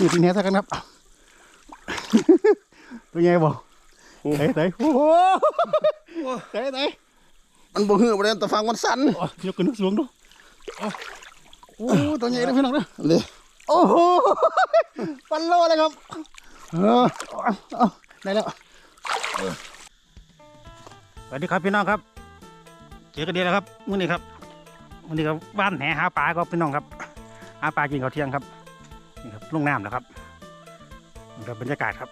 นี่ทีนี้สักกันครับเป็นไงบ่เตะเตะโอ้โหเตะเตะมันบ่ฮือบ่ได้แต่ฟังมันสั่นโอ้ยกขึ้นสูงดูโอ้ตัวใหญ่เลยพี่น้องเด้อเลยโอ้โหปันโลเลยครับเออเอาได้แล้วสวัสดีครับพี่น้องครับเจอกันดีแล้วครับมื้อนี้ครับมื้อนี้ครับบ้านแหหาปลาก็พี่น้องครับหาปลากินข้าวเที่ยงครับ นี่ครับลงน้ำนะครับนี่ครับบรรยากาศครับ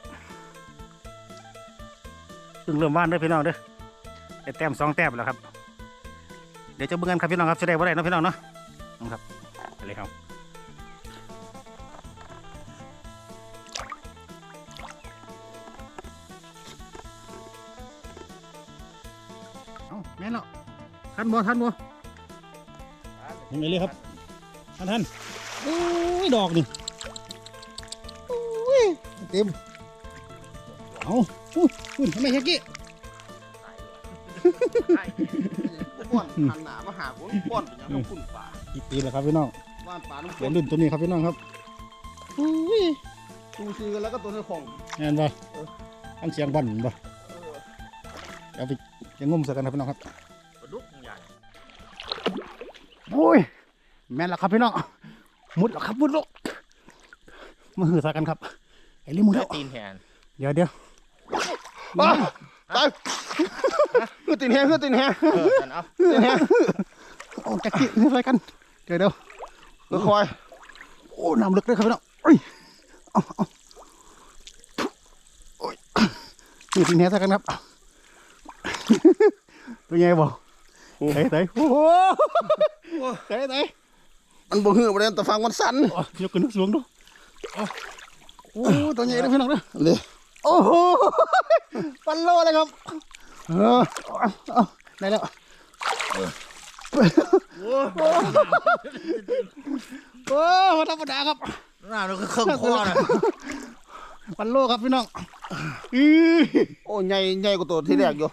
เพิ่งเริ่มว่านเด้อพี่น้องเด้อได้แต้มสองแต้มแล้วครับ เดี๋ยวจะเบิ่งกันครับพี่น้องครับจะได้บ่ได้เนาะพี่น้องเนาะนะครับไปเลยครับเอ้าแม่นแล้วทันบ่ทันบ่ยังไงเลยครับทันทันโอ้ยดอกนี่โอ้ย เต็มเอาอู้คุณทำไมแค่กี้ป้อนหันหนามาหาคนป้อนเป็นยังต้องคุณป่าอีกปีแล้วครับพี่น้องว่านป่าน้ำเดี๋ยวรุ่นตัวนี้ครับพี่น้องครับอุ้ยดูซื้อแล้วก็ตัวนี้ของแม่นบ่อันเสียงบั่นบ่เอาไปยังงุ่มใส่กันครับพี่น้องครับปลาดุกใหญ่โอ้ยแม่นแล้วครับพี่น้องมุดแล้วครับมุดล้วมาหือใส่กันครับ ไอ้ลิมุดแล้วตีนแหนเดี๋ยวเดี๋ยวป้าตายคือตีนแหนคือตีนแหนเออนั่นเอาตีนแหนโอ้จะกี้นี่อะไรกันเดี๋ยวเดี๋ยวก็คอยโอ้น้ำลึกเลยครับพี่น้องเอ้ยเอาเอาโอ้ยนี่ทีนี้สักกันครับเป็นไงบ่เตะเตะโอ้โหเตะเตะมันบ่ฮือบ่ได้แต่ฟังมันสั่นโอ้ยยกขึ้นสูงดูโอ้ตัวใหญ่เลยพี่น้องเด้อเลยโอ้โหปันโลเลยครับเออเอาเอาได้แล้วโอ้มาธรรมดาครับหน้าเราก็เครื่องคอนะปันโลครับพี่น้องอือโอ้ใหญ่ใหญ่กว่าตัวที่แรกอยู่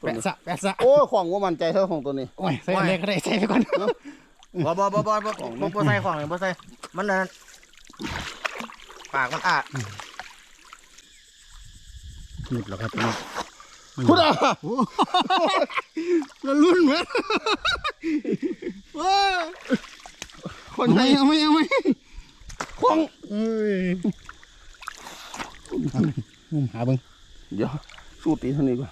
แปะสะแปะสะโอ้ยของว่ามันใจเท่าของตัวนี้โอ้ยใส่อะไรก็ได้ใส่ไปก่อนบ่บ่บ่บ่บ่บ่บ่ใส่ของเลยบ่ใส่มันนั่น ปากมันอะหยุดแล้วครับพี่น้องพุทธะแล้วรุ่นเหมือนว้าคนเอาไหนไม่เอาไม่เอาไม่ของเอ้ยงมหาเบิ้งเดี๋ยวสู้ตีนเท่านี้ก่อน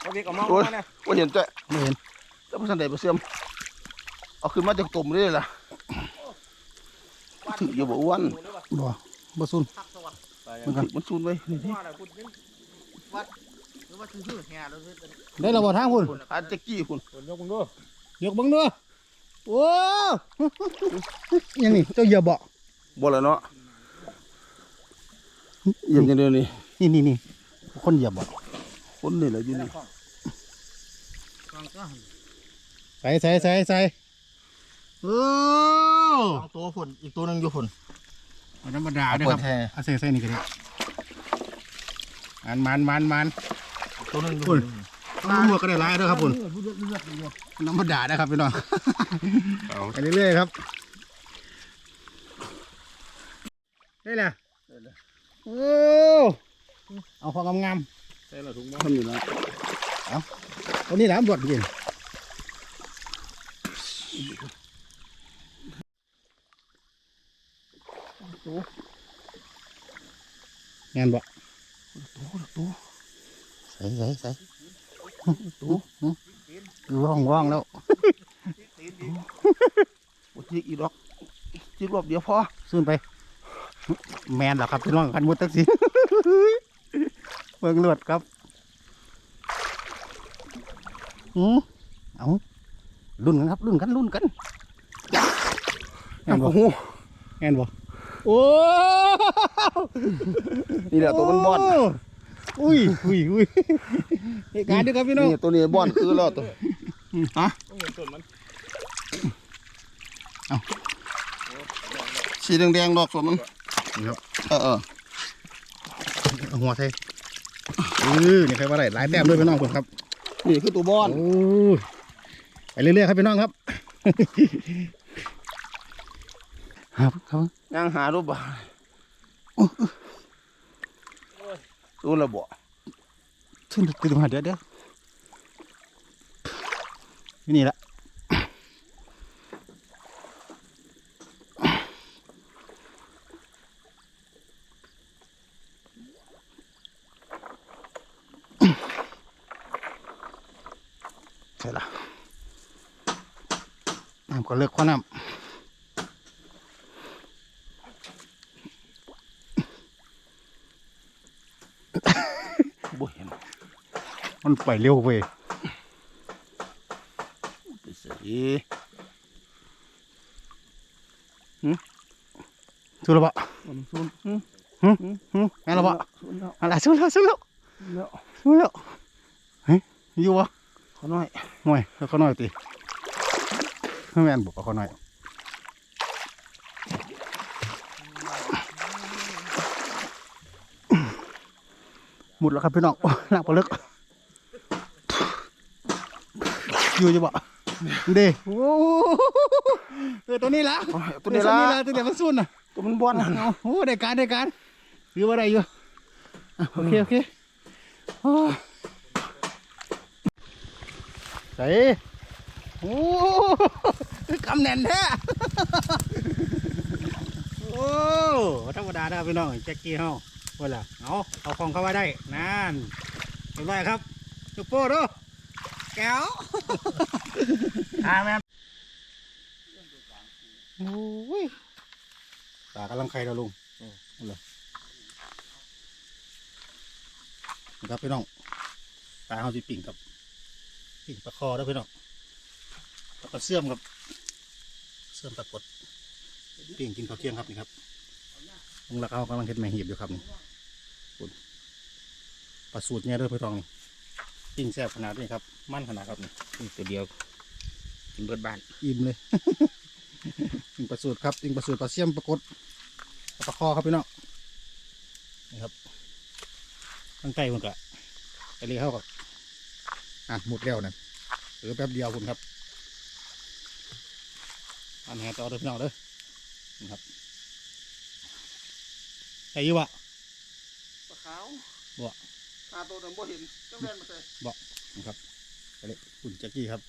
เอาพี่ก็มองโอ้ยมาเนี่ยว่าเห็นแต่ไม่เห็นแต่พระสันเดชเสื่อมเอาขึ้นมาจากตุ่มนี่เลยล่ะ ถืออยู่บ่อ้วนบ่บ่ซุนมันถือมันซูนไว้นี่ที่ว่าอะไรคุณวัดหรือว่าชื่อแห่เราซื้อได้ระบ่ทางคุณอาแจ็กกี้คุณคนยกมึงดูยกเบิ้งด้วยโอ้ยังนี่เจ้าเหยียบบ่บ่แล้วเนาะเยี่ยมจังเดียวนี่นี่นี่นี่คนเหยียบบ่คนนี่แหละอยู่นี่ฟังก็ใส่ใส่ใส่ใส่ โอ้สองตัวฝุ่นอีกตัวหนึงอยู่ฝุ่นธรรมดาเด้อครับเอาใส่ใส่นี่ก็ได้มันมันมันมันตัวหนึงอยู่ฝุ่ฝุ่นนลูกก็ได้หลายเด้อครับคุณธรรมดานะครับพี่น้องไปเรื่อยๆครับได้แล้วโอ้เอาของงามทำอยู่นะๆตัวนี้แหละบวชจ ริงงานบ่ตัวใส่ใส่ใส่ตู้ว่องว่องแล้วบ่จิกอีดอกจิกรอบเดียวพอขึ้นไป แมนเหรอครับพี่น้องคันมุดตักสิเบิ่งเลือดครับอือเอารุ่นกันครับรุ่นกันรุ่นกันแมนบ่โอ้โหแมนบ่ โอ้นี่แหละตัวมันบอน อุ้ยอุ้ยอุ้ยเหตุการณ์เด้วยครับพี่น้องนี่ตัวนี้บอนคือแล้วตัวฮะสีแดงๆดอกส่วนมันครับเออเออเอาหัวใส่เออนี่ใครว่าไรหลายแต้มด้วยพี่น้องผมครับนี่คือตัวบอนโอ้ยไปเรื่อยๆครับพี่น้องครับ ครับครับย่างหารูปบ่รู้ระบ่ขึ้นตื่นมาเดี๋ยวเดี๋ยวนี่นี่ละใช่ละน้ำก็เลิกข้อน้ำ บ่เห็น มันไปเร็วเว้ยไปสิสู้แล้วปะมันซุนอืมฮึฮึแม่นแล้วปะซุนแล้วอะไรสู้แล้วสู้แล้วแล้วสู้แล้วเฮ้ยอยู่วะขอหน่อยห่วยแล้วก็น้อยตีแม่นบอกว่าเขาน้อยหมดแล้วครับพี่น้องโอ้ยหนักปลึก อยู่จะบอกเด้โอ้โหเออตัวนี้ละโอ้ยตัวนี้ละตัวนี้ละตัวนี้มันสุ่นอะตัวมันบ้วนน่ะโอ้โหได้การได้การถือว่าได้อยู่อะโอเคโอเคโอ้ใส่โอ้กำแน่นแท้โอ้ธรรมดาได้อพี่น้องแจ็คกี้เฮาว่าล่ะเอาเอาของเข้าไว้ได้นั่นเรียบร้อยครับจุกโป้ดู แก้วอ่าแม่โอ้ยตากำลังไข่เราลุงเอาเลยนะครับพี่น้อง ตาเขาสิปิ่งกับปิ่งปลาคอแล้วพี่น้องแล้วก็เสื่อมกับ เสื่อมตะกดปิ่งกินข้าวเที่ยงครับนี่ครับลุงรักเขากำลังเห็ดแมงหีบอยู่ครับนี่คุณปลาสูตรเนี่ยเด้อพี่น้องนี่ ปิ่งแซ่บขนาดนี้ครับ มันขนาดครับนี่นี่ตัวเดียวกินเบิดบ้านอิ่มเลย ปิ่งปลาสูตรครับปิ่งปลาสูตรปลาเสี่ยมปลากดปลาคอครับพี่น้องนี่ครับตั้งใจมันกะไปเรียกเข้ากับอะหมดแล้วนะเหรือแป๊บเดียวคุณครับอันแหต่อเด้อพี่น้องเด้อนี่ครับใส่อยี่วะปลาขาวบ่ ตาโตแต่บ่เห็นเจ้าแม่นมาใส่นะครับไปเลยคุณแจ็คกี้ครับ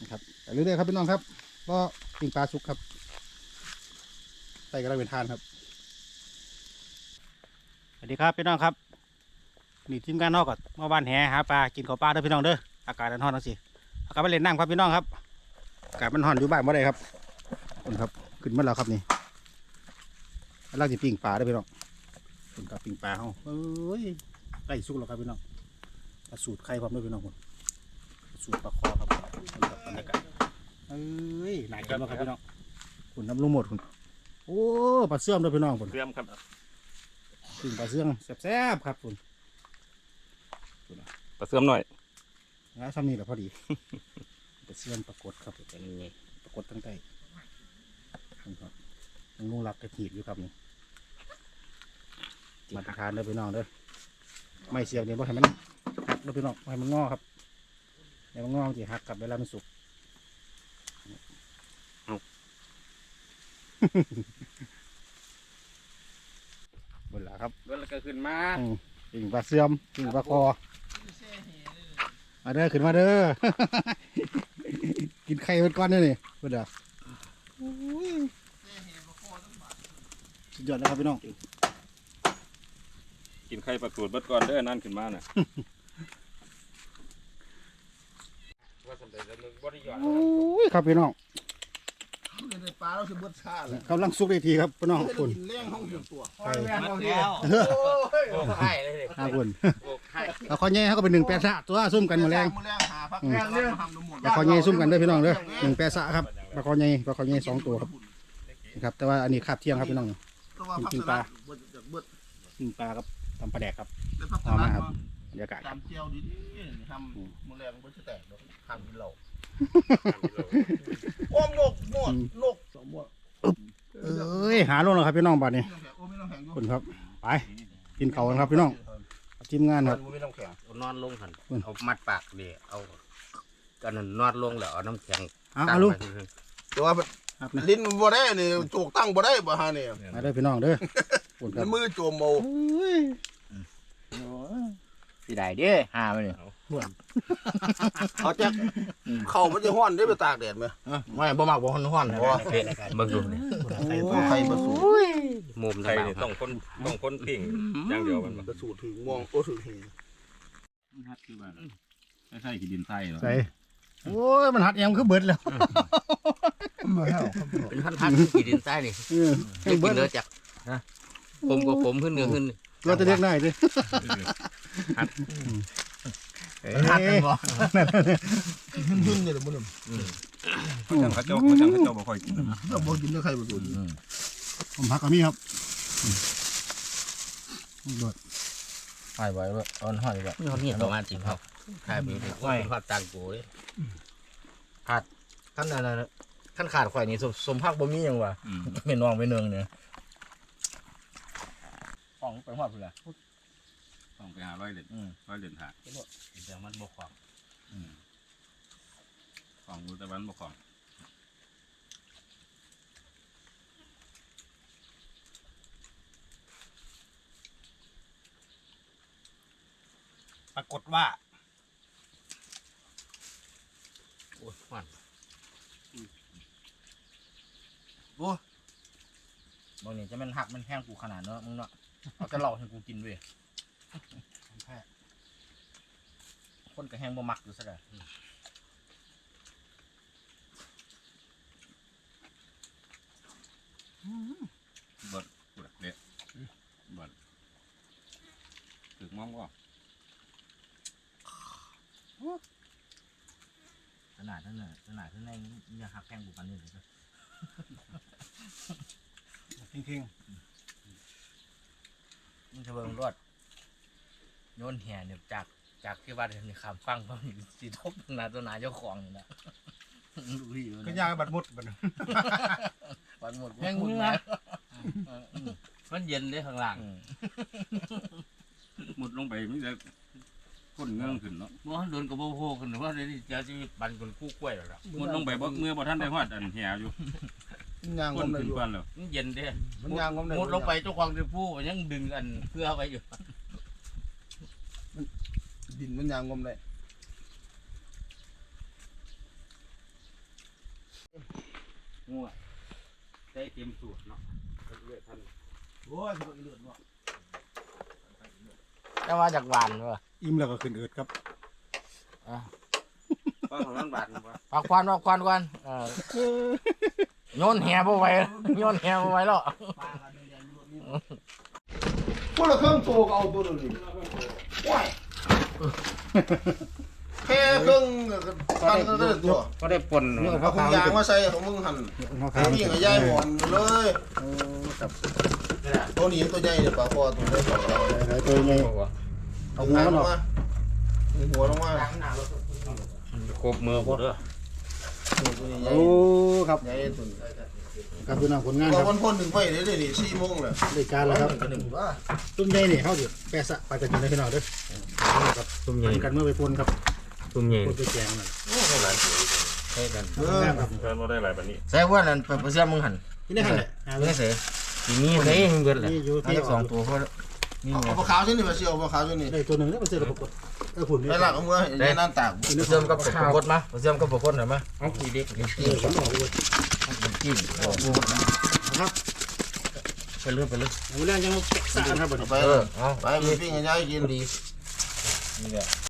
นะครับไปเรื่อยๆครับพี่น้องครับก็ปิ่งปลาสุกครับใส่กระไรเป็นทานครับสวัสดีครับพี่น้องครับนี่ทีมงานนอกก่อนมาบ้านแหหาปลากินข้าวปลาเด้อพี่น้องเด้ออากาศมันร้อนจังสิอากาศไปเล่นน้ำครับพี่น้องครับอากาศมันร้อนอยู่บ้านบ่ได้ครับคุณครับขึ้นมาแล้วครับนี่กำลังจะปิ้งปลาเด้อพี่น้องคุณกับปิ้งปลาเฮาเอ้ย ใกล้สุกแล้วครับพี่น้องมาสูตรไข่พร้อมด้วยพี่น้องผมสูตรปลาคอครับคุณครับบรรยากาศเอ้ยหลายกินแล้วครับพี่น้องคุณน้ำลูกหมดคุณโอ้ปลาเสื่อมด้วยพี่น้องคุณเรื่อมครับปิ้งปลาเสื่อมแซ่บๆครับคุณปลาเสื่อมหน่อยนะซ้ำนี่แหละพอดีปลาเสื่อมปรากฏครับเป็นไงปรากฏตั้งแต่ครับยังนุ่งรักกระถีบอยู่ครับนี่มาทานเด้อพี่น้องเด้อ ไม่เสียบเนี่ยบ่ให้มันหักเด้อพี่น้องบ่ให้มันงอครับเดี๋ยวมันงอมันจะหักกลับเวลามันสุกเวลาครับเวลาก็ขึ้นมาปิ่งปลาเสื่อมปิ่งปลาคอมาเด้อขึ้นมาเด้อ กินไข่เป็นก้อนเด้อนี่เพื่อนเด้อสุดยอดเลยครับพี่น้อง กินไข่ปลาสูตรเบิดก่อนเด้อนั่นขึ้นมาน่ะว่าสำเร็จแล้วมึงบ่ได้หยอดโอ้ยครับพี่น้องในปลาเราสิเบิดชาเลยกำลังสุกได้ทีครับพี่น้องคุณกินแรงห้องอยู่ตัวไข่มัดแล้วเฮ้อโอ้ให้เลยห้าคุณโอ้ให้เอาข้อแย่เขาก็เป็นหนึ่งแปดสะตัวซุ่มกันหมาแรงมื้อแรงหาพักแรงเรื่องทำน้ำมนต์ปลาข้อแย่ซุ่มกันเด้อพี่น้องเด้อหนึ่งแปดสะครับปลาข้อแย่ปลาข้อแย่สองตัวครับนะครับ แต่ว่าอันนี้คาบเที่ยงครับพี่น้องตัวพักสลัดเบิดจากเบิดกินปลาครับ ทำปลาแดกครับได้พักสเอาลัมาดครับเนาะบรรยากาศตามเจียวดีๆทำมื้อแรงบ่สิแตกดอกทำกินเหล้าโอ้หมกหมดนกสองหมดเอ้ยหาลงแล้วครับพี่น้องบัดนี้โอ้ไม่ต้องแข็งอยู่คุณครับ ไปกินเขาวกันครับพี่น้องทีมงานครับ ไม่ต้องแข็งเอานอนลงหันอืม เอามัดปากเดี๋ยวเอากันนั้นนอนลงแล้วเอาน้ำแข็งเอาเอาลุงตั้ไปแต่ว่าเครับนะลิ้นบ่ได้นี่โจกตั้งบ่ได้บ่ฮะนี่มาเด้อพี่น้องเด้อ ปุ่นครับมือโจมเอาสิได้เด้อหาไปนี่เอาจักเข้ามันจะฮ้อนได้ไปตากแดดมั้ยไม่บ่มักบ่ฮ้อนฮ้อนบ่เบิ่งดูนี่ใครบ่สูตรมุมไข่นี่ต้องคนต้องคนพิงอย่างเดียวมันบ่บ่สูตรถึงมองโอ้ถึงเห็นฮัดคือว่าใช่ขี้ดินไส้เหรอใส่โอ้ยมันหัดแอมคือเบิดแล้วเป็นพันพันๆขีดินใต้นี่เออจะกินเนื้อจากนะ ผมก็ผมขึ้นเนื้อขึ้นเราจะเรียกได้ดิหัดกันบ่หึ่นๆนี่แหละมื้อนี้เขาเจ้าเขาเจ้าเขาเจ้าบ่ค่อยกินนะเราบ่กินได้ใครบ่สูตรผมพักกับมี่ครับโดดหอยไว้บ่อ่อนหอยบ่นี่เขาเนี่ยประมาณสิบเขาขายไปถึงว่าภาพต่างกูเลยขั้นนั้นน่ะขั้นขาดข่อยนี่สมสมภาคบ่มีหยังวะอืมเป็นน้องเป็นเนืองเนี่ยข องไปฮอดพุ่นล่ะต้องไปหาร้อยเหรียญอืมร้อยเหรียญหาแต่มันบกความอืมของอุตะวันบ่ของปรากฏว่า โอ้ยมันบ่นี่จะแม่นหักมันแห้งกูขนาดเนาะมึงเนาะ เอาจะเหล่าให้กูกินเว้ยคนก็แห้งบ่มักอยู่ซะแล้วเบิดกูละเละเบิดถึกมองบ่ขนาดนั้นน่ะขนาดนั้นแม่งยังหักแห้งกูปานนี้เลยนะทิ้ง มึงจะเบิ่งรอดโยนแห่เนี่ยจากจากที่ว่าเดี๋ยวนี้คำฟังเขาอยู่สีทบนาตัวนาเจ้าของนี่นะดูพี่ๆก็ยางบัดมุดบัดวันหมดแม่งมึงนะมันเย็นเลยข้างล่างมุดลงไปมีแต่คนเงื่องขึ้นเนาะมันโดนกระโบโผล่ขึ้นว่าเดี๋ยวนี้จะจะบันคนคู่กล้วยหรอมุดลงไปบ่เมื่อบ่ทันได้ฮอดอันแหอยู่ ย่างคงนมได้ขึ้นอยู่บ้านแล้วมันเย็นเด้มันย่างงมได้ มุดลงไปเจ้าของจะพูดยังดึงอันเพื่อไปอยู่ดินมันย่างงมได้งัวได้เต็มสูตรเนาะโอ้ยสิบ่เลือดบ่แต่ว่าจากหวานว่ะอิ่มแล้วก็ขึ้นเอิดครับก็ของมันบาทว่าพักควันพักควันก่อนเออ โยนแห่บ่ไหวโยนแห่บ่ไหวแล้วคนละเครื่องโตก็เอาตัวนึงนี่ว้ายแค่เครื่องกันก็ได้ตัวก็ได้ปนเอาถุงยางมาใส่ของมึงหั่นหัวไอ้ขาวพี่กับยายหมอนเลยตัวนี้ตัวใหญ่เนี่ยปลาคอตัวเล็กของเราใส่ตัวใหญ่เอาหัวลงมาหัวลงมาครบมือหมดเลย ตัวนี้ใหญ่โอ้ครับใหญ่ตัวนี้ครับพี่น้องผลงานพคอรับวันพ่นหนึ่งไปเดี๋ยวนี้สี่โมงเลยได้การแล้วครับหนึ่งว่าตุ้มใหญ่นี่เขาดิแปะสะไปกันกินได้พี่น้องเด้อครับตุ้มใหญ่ทำกันเมื่อไปปนครับตุ้มใหญ่ปนไปแกงนั่นให้กันเออครับเพิ่นบ่ได้หลายปานนี้ใส่ว่านั่นไปเสื้อมึงหันที่นี่หันแหละหาไม่ไว้ได้เสียทีนี้เลยเบิดเลยนี่อยู่ที่ที่สองตัวเขา นี่เอาไงปลาขาวชิ้นนี้มาเชียวปลาขาวชิ้นนี้ได้ตัวหนึ่งแล้วมันเจอระบบเออผุนนี่ไปหลักเอามือในนั่นตากเสื้อกับปกดมาเสื้อกับปกดหน่อยมาเอาคุยเด็กเออผมบอกเลยจิ้มครับไปเรื่อยไปเรื่อยเอาเรื่องยังแกะสะครับบัดนี้ไปเออเอาไปมีปิ้งให้ยายกินดีนี่แหละ